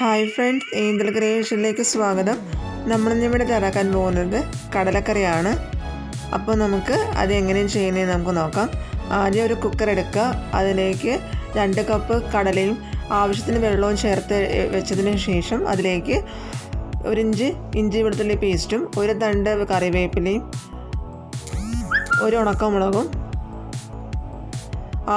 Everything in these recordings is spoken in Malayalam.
ഹായ് ഫ്രണ്ട്സ് ഏഞ്ചൽ ക്രിയേഷനിലേക്ക് സ്വാഗതം. നമ്മൾ നമ്മളിന്നിവിടെ തയ്യാറാക്കാൻ പോകുന്നത് കടലക്കറിയാണ്. അപ്പോൾ നമുക്ക് അത് എങ്ങനെയാണ് ചെയ്യുന്നതെന്ന് നമുക്ക് നോക്കാം. ആദ്യം ഒരു കുക്കർ എടുക്കുക. അതിലേക്ക് രണ്ട് കപ്പ് കടലയും ആവശ്യത്തിന് വെള്ളവും ചേർത്ത് വെച്ചതിന് ശേഷം അതിലേക്ക് ഒരു ഇഞ്ച് ഇഞ്ചി വെളുത്തുള്ളി പേസ്റ്റും ഒരു തണ്ട് കറിവേപ്പിലയും ഒരു ഉണക്കമുളകും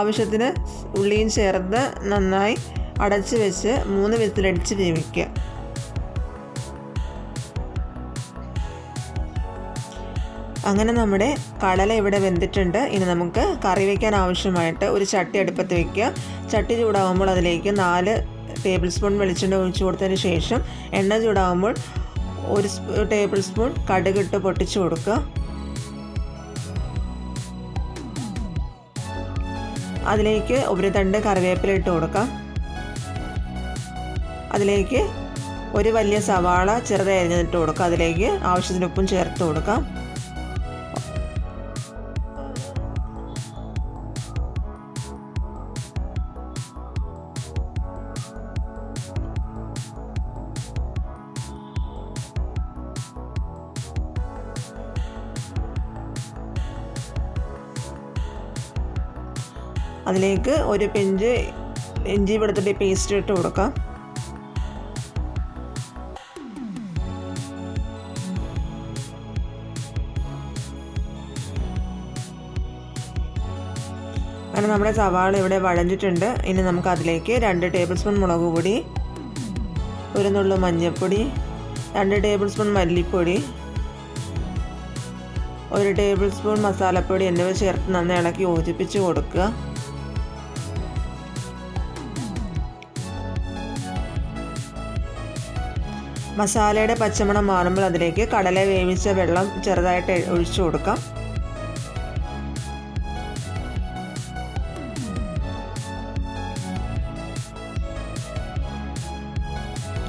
ആവശ്യത്തിന് ഉള്ളിയും ചേർത്ത് നന്നായി അടച്ച് വെച്ച് മൂന്ന് വിസിലടിച്ച് വേവിക്കുക. അങ്ങനെ നമ്മുടെ കടല ഇവിടെ വെന്തിട്ടുണ്ട്. ഇനി നമുക്ക് കറി വയ്ക്കാൻ ആവശ്യമായിട്ട് ഒരു ചട്ടി അടുപ്പത്ത് വയ്ക്കുക ചട്ടി ചൂടാകുമ്പോൾ അതിലേക്ക് നാല് ടേബിൾ സ്പൂൺ വെളിച്ചെണ്ണ ഒഴിച്ചു കൊടുത്തതിന് ശേഷം എണ്ണ ചൂടാകുമ്പോൾ ഒരു ടേബിൾ സ്പൂൺ കടുകിട്ട് പൊട്ടിച്ചു കൊടുക്കുക. അതിലേക്ക് ഒരു തണ്ട് കറിവേപ്പില ഇട്ട് കൊടുക്കാം. അതിലേക്ക് ഒരു വലിയ സവാള ചെറുതായി അരിഞ്ഞിട്ട് കൊടുക്കുക അതിലേക്ക് ആവശ്യത്തിന് ഉപ്പും ചേർത്ത് കൊടുക്കാം. അതിലേക്ക് ഒരു പിഞ്ച് ഇഞ്ചി വെളുത്തുള്ളി പേസ്റ്റ് ഇട്ട് കൊടുക്കാം. അങ്ങനെ നമ്മുടെ സവാള ഇവിടെ വഴഞ്ഞിട്ടുണ്ട്. ഇനി നമുക്ക് അതിലേക്ക് രണ്ട് ടേബിൾ സ്പൂൺ മുളക് പൊടി ഒരു നുള്ളു മഞ്ഞൾപ്പൊടി രണ്ട് ടേബിൾ സ്പൂൺ മല്ലിപ്പൊടി ഒരു ടേബിൾ സ്പൂൺ മസാലപ്പൊടി എന്നിവ ചേർത്ത് നന്നായി ഇളക്കി യോജിപ്പിച്ച് കൊടുക്കുക. മസാലയുടെ പച്ചമണം മാറുമ്പോൾ അതിലേക്ക് കടല വേവിച്ച വെള്ളം ചെറുതായിട്ട് ഒഴിച്ചു കൊടുക്കാം.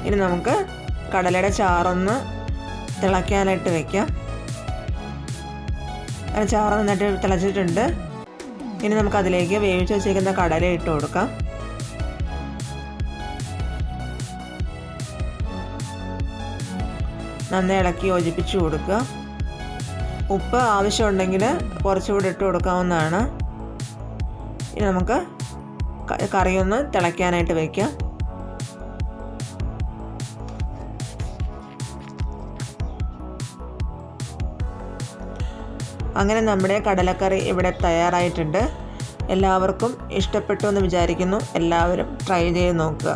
ഇനി നമുക്ക് കടലയുടെ ചാറൊന്ന് തിളയ്ക്കാനായിട്ട് വെക്കാം. അങ്ങനെ ചാറ് നന്നായിട്ട് തിളച്ചിട്ടുണ്ട്. ഇനി നമുക്ക് അതിലേക്ക് വേവിച്ച് വെച്ചേക്കുന്ന കടല ഇട്ട് കൊടുക്കാം. നന്നായി ഇളക്കി യോജിപ്പിച്ച് കൊടുക്കുക. ഉപ്പ് ആവശ്യമുണ്ടെങ്കിൽ കുറച്ചുകൂടി ഇട്ട് കൊടുക്കാവുന്നതാണ്. ഇനി നമുക്ക് കറിയൊന്ന് തിളയ്ക്കാനായിട്ട് വയ്ക്കാം അങ്ങനെ നമ്മുടെ കടലക്കറി ഇവിടെ തയ്യാറായിട്ടുണ്ട്. എല്ലാവർക്കും ഇഷ്ടപ്പെട്ടു എന്ന് വിചാരിക്കുന്നു. എല്ലാവരും ട്രൈ ചെയ്ത് നോക്കുക.